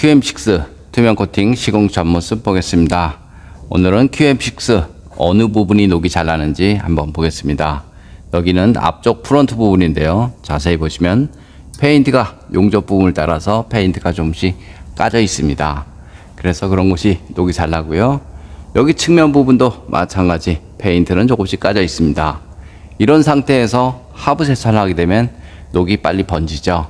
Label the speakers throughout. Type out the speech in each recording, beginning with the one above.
Speaker 1: QM6 투명 코팅 시공 전 모습 보겠습니다. 오늘은 QM6 어느 부분이 녹이 잘 나는지 한번 보겠습니다. 여기는 앞쪽 프론트 부분인데요. 자세히 보시면 페인트가 용접 부분을 따라서 페인트가 조금씩 까져 있습니다. 그래서 그런 곳이 녹이 잘 나고요. 여기 측면 부분도 마찬가지 페인트는 조금씩 까져 있습니다. 이런 상태에서 하부 세차를 하게 되면 녹이 빨리 번지죠.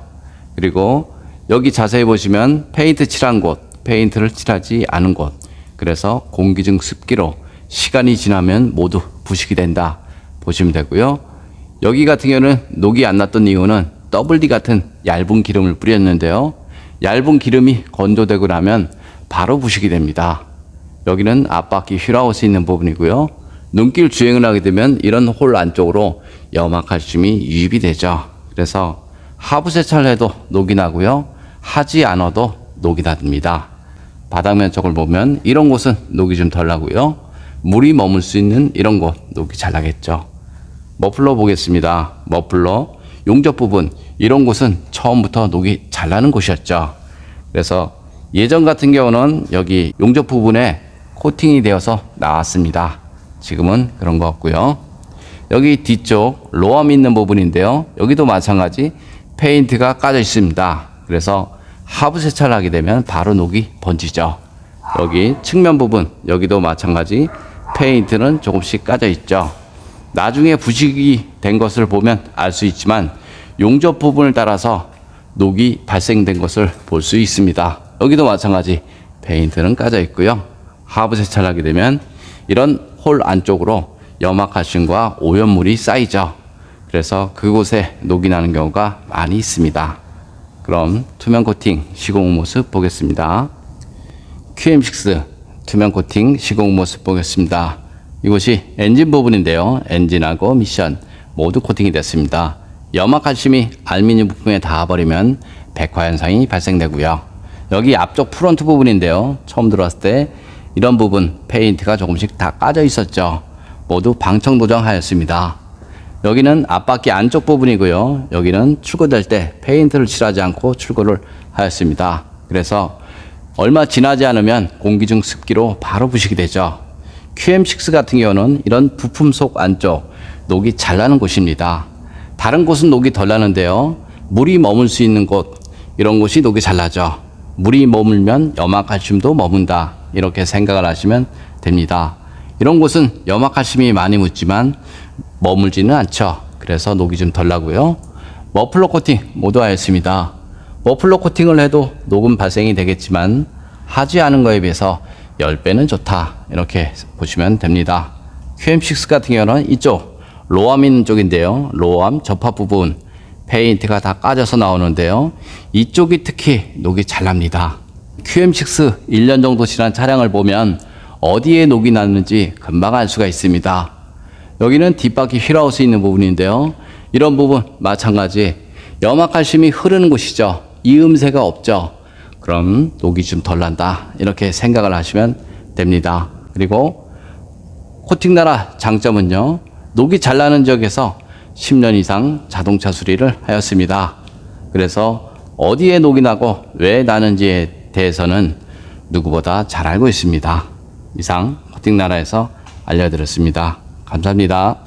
Speaker 1: 그리고 여기 자세히 보시면 페인트 칠한 곳, 페인트를 칠하지 않은 곳. 그래서 공기 중 습기로 시간이 지나면 모두 부식이 된다. 보시면 되고요. 여기 같은 경우는 녹이 안 났던 이유는 WD 같은 얇은 기름을 뿌렸는데요. 얇은 기름이 건조되고 나면 바로 부식이 됩니다. 여기는 앞바퀴 휠하우스 있는 부분이고요. 눈길 주행을 하게 되면 이런 홀 안쪽으로 염화칼슘이 유입이 되죠. 그래서 하부 세차를 해도 녹이 나고요. 하지 않아도 녹이 납니다. 바닥면 쪽을 보면 이런 곳은 녹이 좀 덜 나고요. 물이 머물 수 있는 이런 곳 녹이 잘 나겠죠. 머플러 보겠습니다. 머플러 용접 부분 이런 곳은 처음부터 녹이 잘 나는 곳이었죠. 그래서 예전 같은 경우는 여기 용접 부분에 코팅이 되어서 나왔습니다. 지금은 그런 것 같고요. 여기 뒤쪽 로암 있는 부분인데요. 여기도 마찬가지 페인트가 까져 있습니다. 그래서 하부 세차를 하게 되면 바로 녹이 번지죠. 여기 측면 부분 여기도 마찬가지 페인트는 조금씩 까져 있죠. 나중에 부식이 된 것을 보면 알 수 있지만 용접 부분을 따라서 녹이 발생된 것을 볼 수 있습니다. 여기도 마찬가지 페인트는 까져 있고요. 하부 세차를 하게 되면 이런 홀 안쪽으로 염화칼슘과 오염물이 쌓이죠. 그래서 그곳에 녹이 나는 경우가 많이 있습니다. 그럼 투명 코팅 시공 모습 보겠습니다. QM6 투명 코팅 시공 모습 보겠습니다. 이곳이 엔진 부분인데요. 엔진하고 미션 모두 코팅이 됐습니다. 염화 칼슘이 알루미늄 부품에 닿아버리면 백화 현상이 발생되고요. 여기 앞쪽 프론트 부분인데요. 처음 들어왔을 때 이런 부분 페인트가 조금씩 다 까져 있었죠. 모두 방청 도장하였습니다. 여기는 앞바퀴 안쪽 부분이고요. 여기는 출고될 때 페인트를 칠하지 않고 출고를 하였습니다. 그래서 얼마 지나지 않으면 공기 중 습기로 바로 부식이 되죠. QM6 같은 경우는 이런 부품 속 안쪽 녹이 잘 나는 곳입니다. 다른 곳은 녹이 덜 나는데요. 물이 머물 수 있는 곳 이런 곳이 녹이 잘 나죠. 물이 머물면 염화칼슘도 머문다. 이렇게 생각을 하시면 됩니다. 이런 곳은 염화칼슘이 많이 묻지만 머물지는 않죠. 그래서 녹이 좀 덜 나고요. 머플러 코팅 모두 하였습니다. 머플러 코팅을 해도 녹은 발생이 되겠지만 하지 않은 거에 비해서 10배는 좋다. 이렇게 보시면 됩니다. QM6 같은 경우는 이쪽 로암 있는 쪽인데요. 로암 접합 부분 페인트가 다 까져서 나오는데요. 이쪽이 특히 녹이 잘 납니다. QM6 1년 정도 지난 차량을 보면 어디에 녹이 났는지 금방 알 수가 있습니다. 여기는 뒷바퀴 휠하우스 있는 부분인데요. 이런 부분 마찬가지 염화칼슘이 흐르는 곳이죠. 이음새가 없죠. 그럼 녹이 좀 덜 난다. 이렇게 생각을 하시면 됩니다. 그리고 코팅나라 장점은요. 녹이 잘 나는 지역에서 10년 이상 자동차 수리를 하였습니다. 그래서 어디에 녹이 나고 왜 나는지에 대해서는 누구보다 잘 알고 있습니다. 이상 코팅나라에서 알려드렸습니다. 감사합니다.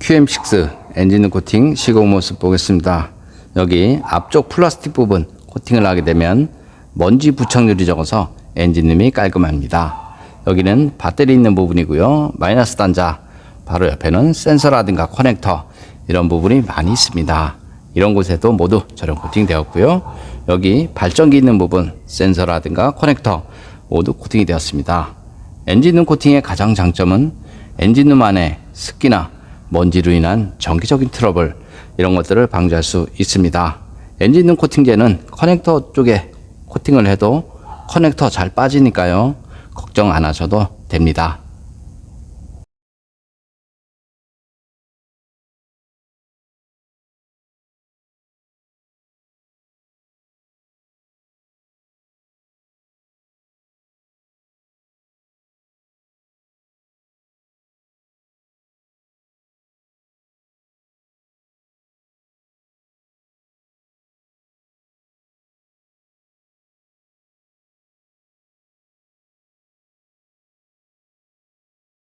Speaker 1: QM6 엔진 코팅 시공 모습 보겠습니다. 여기 앞쪽 플라스틱 부분 코팅을 하게 되면 먼지 부착률이 적어서 엔진음이 깔끔합니다. 여기는 배터리 있는 부분이고요. 마이너스 단자 바로 옆에는 센서라든가 커넥터 이런 부분이 많이 있습니다. 이런 곳에도 모두 저렴 코팅 되었고요. 여기 발전기 있는 부분 센서라든가 커넥터 모두 코팅이 되었습니다. 엔진룸 코팅의 가장 장점은 엔진룸 안에 습기나 먼지로 인한 정기적인 트러블 이런 것들을 방지할 수 있습니다. 엔진 룸 코팅제는 커넥터 쪽에 코팅을 해도 커넥터 잘 빠지니까요. 걱정 안 하셔도 됩니다.